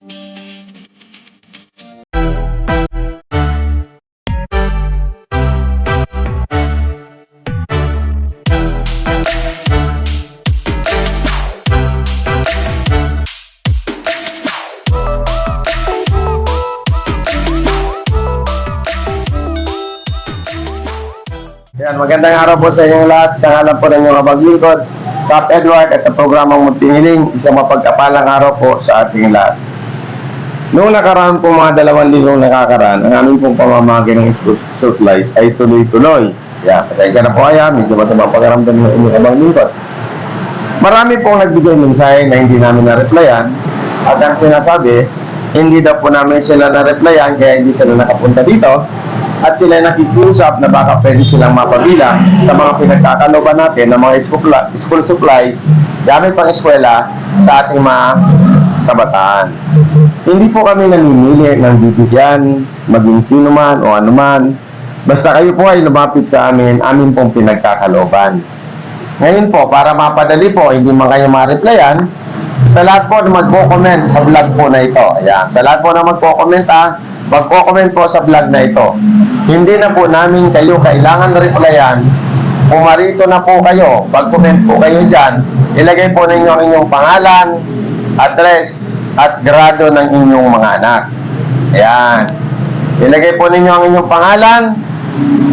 Magandang araw po sa inyong lahat. Sa ngalan po ng inyong kabaglingkod, Cap Edward at sa programang Muntingiling, isang mapagkapalang araw po sa ating lahat. Noong nakaraan po mga dalawang linggong nakakaraan, ang aming pong pamamagi ng supplies ay tuloy-tuloy. Yan, pasensya na po kaya, medyo masama pagaramdam ng inyong kabaglingkod. Marami pong nagbigay mensahe na hindi namin na-replyan at ang sinasabi, hindi daw po namin sila na-replyan kaya hindi sila nakapunta dito at sila nakikiusap na baka pwede silang mapabilang sa mga pinagkakaloban natin ng mga school supplies gamit pang eskwela sa ating mga kabataan. Hindi po kami namimili ng bibigyan, maging sino man o anuman. Basta kayo po ay lumapit sa amin, amin pong pinagkakaloban. Ngayon po, para mapadali po, hindi man kayo ma-replyan, sa lahat po na magko-comment sa vlog po na ito. Ayan, sa lahat po na magko-comment ha, magko-comment po sa vlog na ito. Hindi na po namin kayo kailangan replyan. Pumarito na po kayo, mag-comment po kayo dyan, ilagay po ninyo ang inyong pangalan, address, at grado ng inyong mga anak. Ayan. Ilagay po ninyo ang inyong pangalan,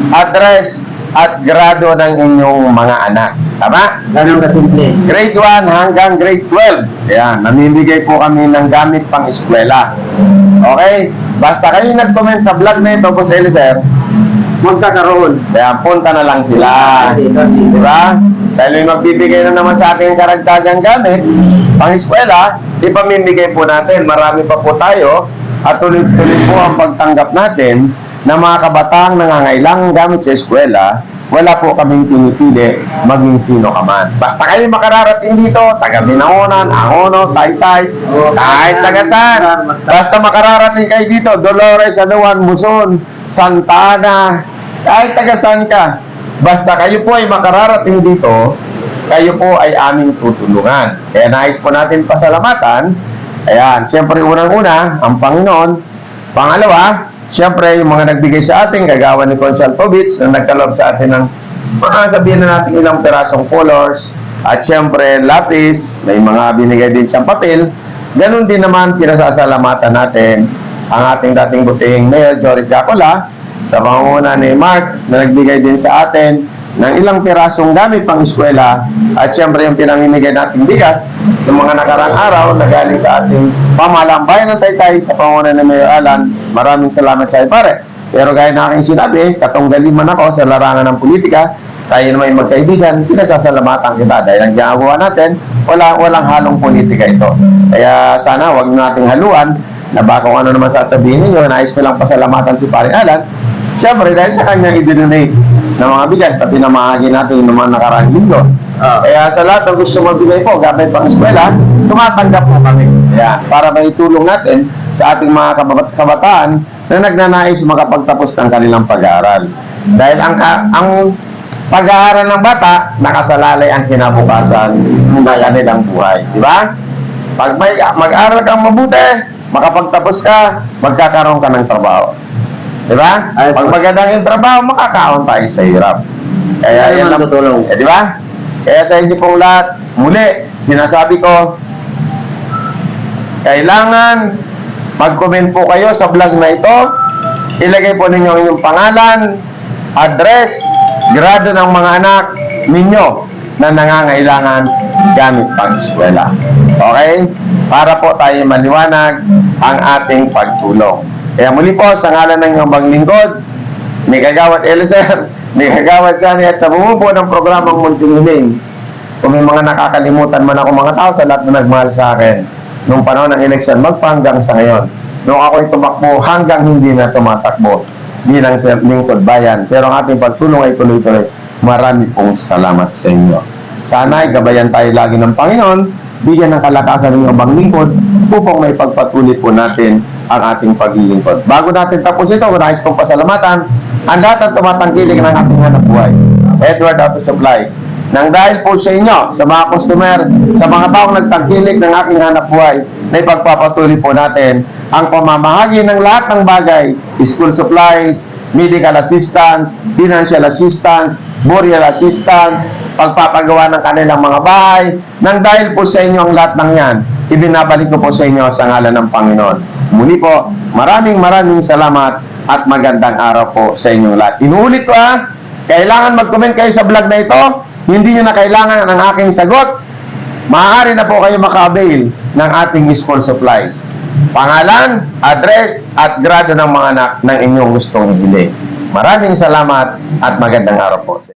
address, at grado ng inyong mga anak. Tama? Ganun kasimple. Grade 1 hanggang grade 12. Ayan, namimigay po kami ng gamit pang eskwela. Okay? Basta kayo nag-comment sa vlog na ito, Boss Eliser, Magkakaroon. kaya punta na lang sila. Dito, Di dito. ba? Dahil may magbibigay na naman sa ating karagdagang gamit, pang eskwela, ipamimigay po natin. Marami pa po tayo at tuloy-tuloy po ang pagtanggap natin ng mga kabataang nangangailangan gamit sa eskwela, wala po kaming pinipili maging sino ka man. Basta kayo makararating dito, taga Binaonan, Angono, Taytay, kahit taga saan. Basta makararating kayo dito, Dolores, Anuan, Muson, Santa Ana, kahit taga saan ka. Basta kayo po ay makararating dito, kayo po ay aming tutulungan. Kaya nais po natin pasalamatan. Ayan, siyempre unang-una, ang Panginoon. Pangalawa, siyempre yung mga nagbigay sa atin, gagawa ni Consul Povich na nagkalob sa atin ng mga sabihin na natin ilang perasong colors at siyempre lapis, may mga binigay din siyang papel. Ganon din naman pinasasalamatan natin ang ating dating buting Mayor Jory Jacola sa pangunguna ni Mark na nagbigay din sa atin ng ilang pirasong gamit pang eskwela at syempre yung pinamimigay nating bigas ng mga nakarang araw na galing sa ating pamahalang bayan ng Taytay sa pangunguna ni Mayor Alan. Maraming salamat sa pare. Pero gaya na aking sinabi, katunggali ako sa larangan ng politika, tayo naman yung magkaibigan, pinasasalamatan kita dahil ang ginagawa natin, wala, walang halong politika ito. Kaya sana wag nating haluan na baka ano naman sasabihin ninyo, nais ko lang pasalamatan si Paring Alan, Siyempre, dahil sa kanya i-donate ng mga bigas na pinamahagi natin ng mga nakaraang linggo. Ah. Kaya sa lahat ng gusto magbigay po, gamit pang eskwela, tumatanggap po kami. Kaya, para maitulong natin sa ating mga kabat- kabataan na nagnanais makapagtapos ng kanilang pag-aaral. Dahil ang, ang pag-aaral ng bata, nakasalalay ang kinabukasan ng kanilang buhay. Di ba? Pag may, mag-aral kang mabuti, makapagtapos ka, magkakaroon ka ng trabaho. Di ba? Pag po. magandang yung trabaho, makakaon tayo sa hirap. Kaya yan tutulong? Eh, di ba? Kaya sa inyo pong lahat, muli, sinasabi ko, kailangan mag-comment po kayo sa vlog na ito. Ilagay po ninyo ang inyong pangalan, address, grado ng mga anak ninyo na nangangailangan gamit pang eskwela. Okay? Para po tayo maliwanag ang ating pagtulong. Kaya muli po, sa ngalan ng inyong maglingkod, ni Kagawad Eliser, ni Kagawad Sani at sa bumubuo ng programang Muntingiling, kung may mga nakakalimutan man ako mga tao sa lahat na nagmahal sa akin, nung panahon ng eleksyon, magpanggang sa ngayon. Nung ako'y tumakbo hanggang hindi na tumatakbo bilang sa lingkod bayan. Pero ang ating pagtulong ay tuloy-tuloy. Marami pong salamat sa inyo. Sana ay gabayan tayo lagi ng Panginoon, bigyan ng kalakasan ng ibang lingkod upang may pagpatuloy po natin ang ating paglilingkod. Bago natin tapos ito, nais kong pasalamatan ang lahat ng tumatangkilik ng ating hanap buhay. Edward Auto Supply. Nang dahil po sa inyo, sa mga customer, sa mga taong nagtangkilik ng aking hanap buhay, na ipagpapatuloy po natin ang pamamahagi ng lahat ng bagay, school supplies, medical assistance, financial assistance, burial assistance, pagpapagawa ng kanilang mga bahay, nang dahil po sa inyo ang lahat ng yan, ibinabalik ko po sa inyo sa ngalan ng Panginoon. Muli po, maraming maraming salamat at magandang araw po sa inyong lahat. Inuulit ko ha, kailangan mag-comment kayo sa vlog na ito, hindi nyo na kailangan ang aking sagot, maaari na po kayo maka-avail ng ating school supplies. Pangalan, address, at grado ng mga anak ng inyong gustong ibili. Maraming salamat at magandang araw po.